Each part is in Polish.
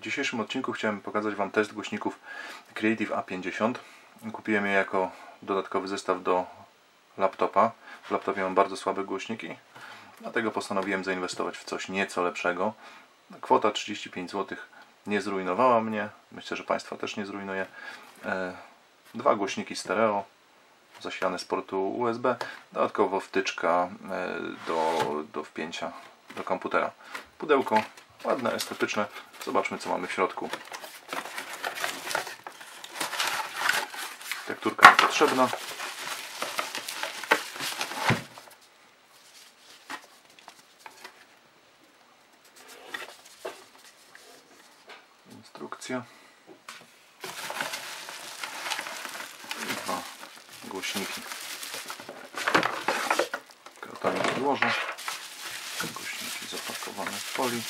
dzisiejszym odcinku chciałem pokazać Wam test głośników Creative A50. Kupiłem je jako dodatkowy zestaw do laptopa. W laptopie mam bardzo słabe głośniki, dlatego postanowiłem zainwestować w coś nieco lepszego. Kwota 35 zł nie zrujnowała mnie, myślę, że Państwa też nie zrujnuje. E, dwa głośniki stereo, zasilane z portu USB, dodatkowo wtyczka e, do, do wpięcia do komputera. Pudełko ładne, estetyczne. Zobaczmy co mamy w środku. Tekturka niepotrzebna. Instrukcja. Dwa głośniki. Kartami odłożę. Głośniki zapakowane w folii.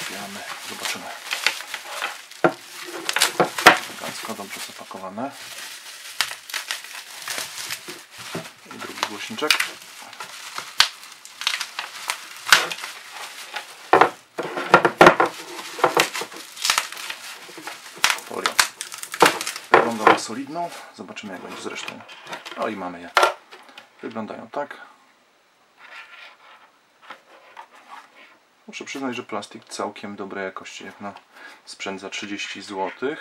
Wbijamy, zobaczymy. Elegancko, dobrze zapakowane. I drugi głośniczek. Folia. Wygląda na solidną. Zobaczymy jak będzie zresztą. No i mamy je. Wyglądają tak. Muszę przyznać, że plastik całkiem dobrej jakości, jak na sprzęt za 30 zł.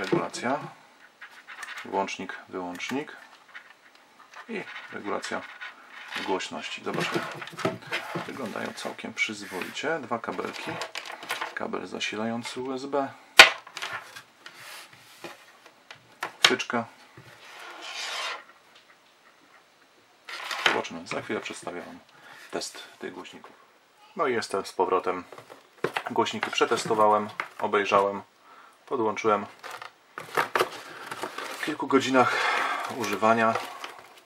Regulacja. Włącznik, wyłącznik. I regulacja głośności. Zobaczmy. Wyglądają całkiem przyzwoicie. Dwa kabelki. Kabel zasilający USB. Wtyczka. Zobaczymy. Za chwilę przedstawię Wam test tych głośników. No i jestem z powrotem. Głośniki przetestowałem, obejrzałem, podłączyłem. Kilku godzinach używania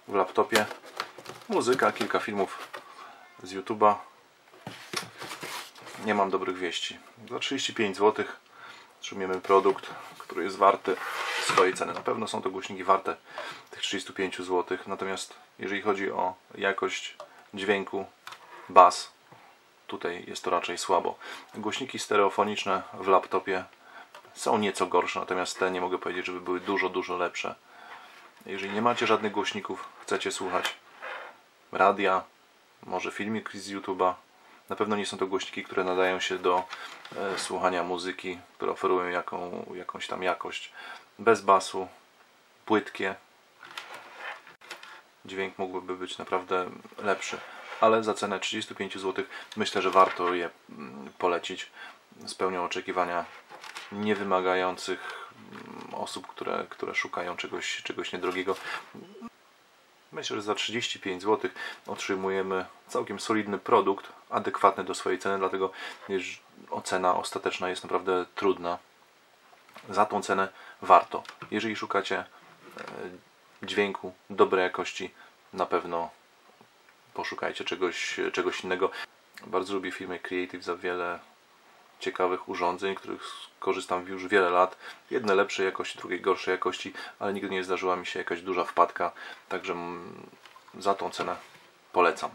w laptopie muzyka, kilka filmów z YouTube'a. Nie mam dobrych wieści. Za 35 zł otrzymujemy produkt, który jest warty swojej ceny. Na pewno są to głośniki warte tych 35 zł. Natomiast jeżeli chodzi o jakość dźwięku, bas, tutaj jest to raczej słabo. Głośniki stereofoniczne w laptopie są nieco gorsze, natomiast te nie mogę powiedzieć, żeby były dużo, dużo lepsze. Jeżeli nie macie żadnych głośników, chcecie słuchać radia, może filmik z YouTube'a, na pewno nie są to głośniki, które nadają się do e, słuchania muzyki, które oferują jaką, jakąś tam jakość. Bez basu, płytkie. Dźwięk mógłby być naprawdę lepszy, ale za cenę 35 zł myślę, że warto je mm, polecić. Spełnią oczekiwania niewymagających mm, osób, które, które szukają czegoś, czegoś niedrogiego. Myślę, że za 35 zł otrzymujemy całkiem solidny produkt, adekwatny do swojej ceny, dlatego ocena ostateczna jest naprawdę trudna. Za tą cenę warto. Jeżeli szukacie e, dźwięku dobrej jakości, na pewno poszukajcie czegoś, czegoś innego. Bardzo lubię firmę Creative za wiele ciekawych urządzeń, których korzystam już wiele lat. Jedne lepszej jakości, drugie gorszej jakości, ale nigdy nie zdarzyła mi się jakaś duża wpadka, także za tą cenę polecam.